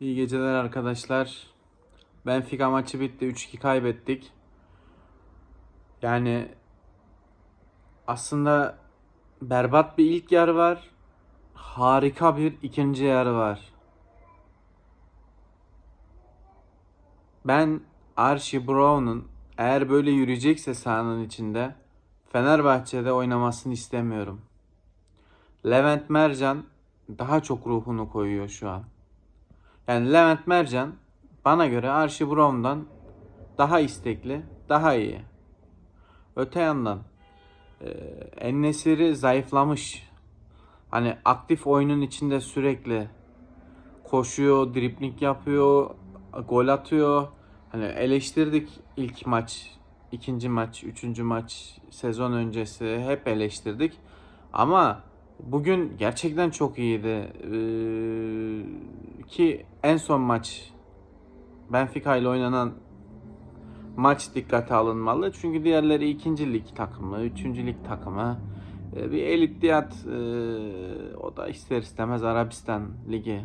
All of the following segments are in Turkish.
İyi geceler arkadaşlar. Benfica maçı bitti. 3-2 kaybettik. Yani aslında berbat bir ilk yarı var. Harika bir ikinci yarı var. Ben Archie Brown'un eğer böyle yürüyecekse sahanın içinde Fenerbahçe'de oynamasını istemiyorum. Levent Mercan daha çok ruhunu koyuyor şu an. Yani Levent Mercan bana göre Archie Brown'dan daha istekli, daha iyi. Öte yandan e, Ennesiri zayıflamış. Hani aktif oyunun içinde sürekli koşuyor, dripling yapıyor, gol atıyor. Hani eleştirdik ilk maç, ikinci maç, üçüncü maç, sezon öncesi hep eleştirdik. Ama bugün gerçekten çok iyiydi. Ee, ki en son maç Benfica ile oynanan maç dikkate alınmalı. Çünkü diğerleri ikinci lig takımı, üçüncü lig takımı. Ee, bir elitiyat e, o da ister istemez Arabistan ligi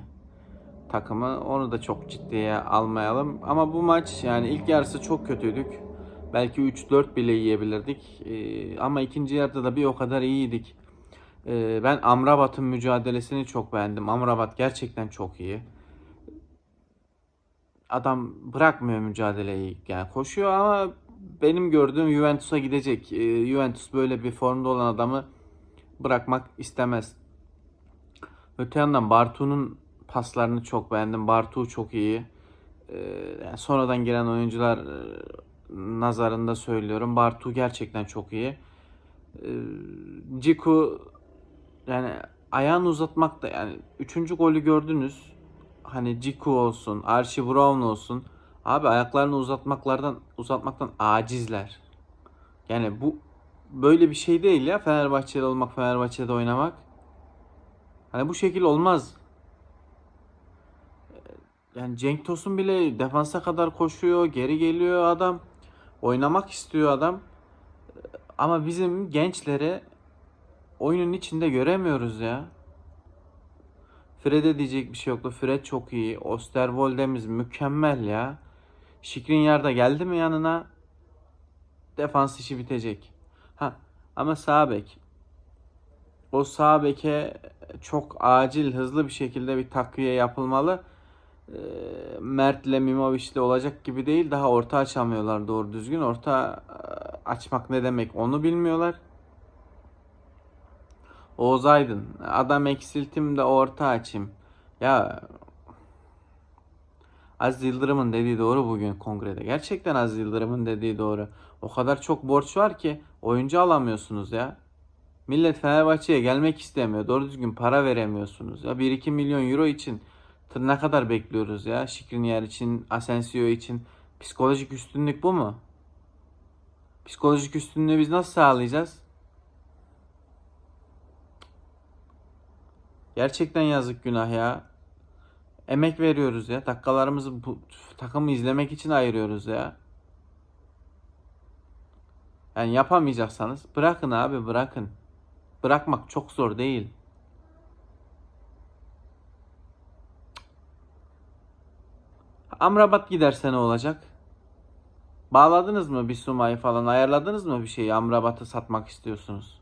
takımı. Onu da çok ciddiye almayalım. Ama bu maç yani ilk yarısı çok kötüydük. Belki 3-4 bile yiyebilirdik. Ee, ama ikinci yarıda da bir o kadar iyiydik. Ee, ben Amrabat'ın mücadelesini çok beğendim. Amrabat gerçekten çok iyi. Adam bırakmıyor mücadeleyi. Yani koşuyor ama benim gördüğüm Juventus'a gidecek. Ee, Juventus böyle bir formda olan adamı bırakmak istemez. Öte yandan Bartu'nun paslarını çok beğendim. Bartu çok iyi. Ee, yani sonradan giren oyuncular e, nazarında söylüyorum. Bartu gerçekten çok iyi. Ee, Ciku yani ayağını uzatmak da yani üçüncü golü gördünüz. Hani Ciku olsun, Archie Brown olsun. Abi ayaklarını uzatmaklardan uzatmaktan acizler. Yani bu böyle bir şey değil ya Fenerbahçe'de olmak, Fenerbahçe'de oynamak. Hani bu şekil olmaz. Yani Cenk Tosun bile defansa kadar koşuyor, geri geliyor adam. Oynamak istiyor adam. Ama bizim gençleri oyunun içinde göremiyoruz ya. Fred'e diyecek bir şey yoktu. Fred çok iyi. Osterwolde'miz mükemmel ya. Şikrinyar da geldi mi yanına defans işi bitecek. Ha ama sağ bek. O sağ beke çok acil hızlı bir şekilde bir takviye yapılmalı. Ee, Mert'le Mimovic'le olacak gibi değil. Daha orta açamıyorlar doğru düzgün. Orta e, açmak ne demek onu bilmiyorlar. Oğuz Aydın. Adam eksiltim de orta açayım. Ya Aziz Yıldırım'ın dediği doğru bugün kongrede. Gerçekten Aziz Yıldırım'ın dediği doğru. O kadar çok borç var ki oyuncu alamıyorsunuz ya. Millet Fenerbahçe'ye gelmek istemiyor. Doğru düzgün para veremiyorsunuz. Ya 1-2 milyon euro için ne kadar bekliyoruz ya? Şikriniyar için, Asensio için. Psikolojik üstünlük bu mu? Psikolojik üstünlüğü biz nasıl sağlayacağız? Gerçekten yazık günah ya. Emek veriyoruz ya. Dakikalarımızı bu takımı izlemek için ayırıyoruz ya. Yani yapamayacaksanız bırakın abi bırakın. Bırakmak çok zor değil. Amrabat giderse ne olacak? Bağladınız mı bir sumayı falan ayarladınız mı bir şeyi Amrabat'ı satmak istiyorsunuz?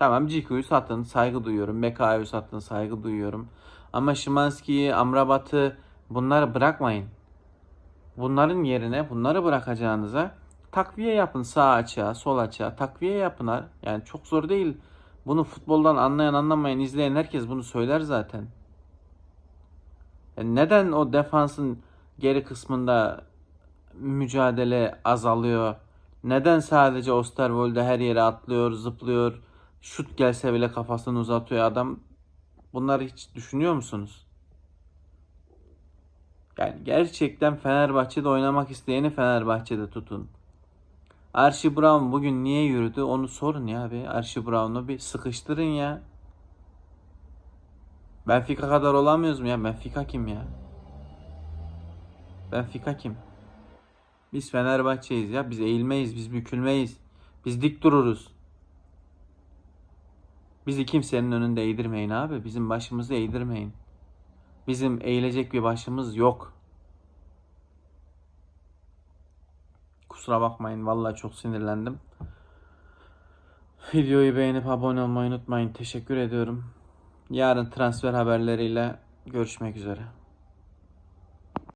Tamam Ciku'yu satın saygı duyuyorum. Beka'yı satın saygı duyuyorum. Ama Şimanski'yi, Amrabat'ı bunları bırakmayın. Bunların yerine bunları bırakacağınıza takviye yapın sağ açığa, sol açığa. Takviye yapın. Yani çok zor değil. Bunu futboldan anlayan anlamayan izleyen herkes bunu söyler zaten. Yani neden o defansın geri kısmında mücadele azalıyor? Neden sadece Osterwolde her yere atlıyor, zıplıyor, şut gelse bile kafasını uzatıyor adam? Bunları hiç düşünüyor musunuz? Yani gerçekten Fenerbahçe'de oynamak isteyeni Fenerbahçe'de tutun. Archie Brown bugün niye yürüdü onu sorun ya bir Archie Brown'u bir sıkıştırın ya. Benfica kadar olamıyoruz mu ya? Benfica kim ya? Benfica kim? Biz Fenerbahçe'yiz ya. Biz eğilmeyiz, biz bükülmeyiz. Biz dik dururuz. Bizi kimsenin önünde eğdirmeyin abi. Bizim başımızı eğdirmeyin. Bizim eğilecek bir başımız yok. Kusura bakmayın vallahi çok sinirlendim. Videoyu beğenip abone olmayı unutmayın. Teşekkür ediyorum. Yarın transfer haberleriyle görüşmek üzere.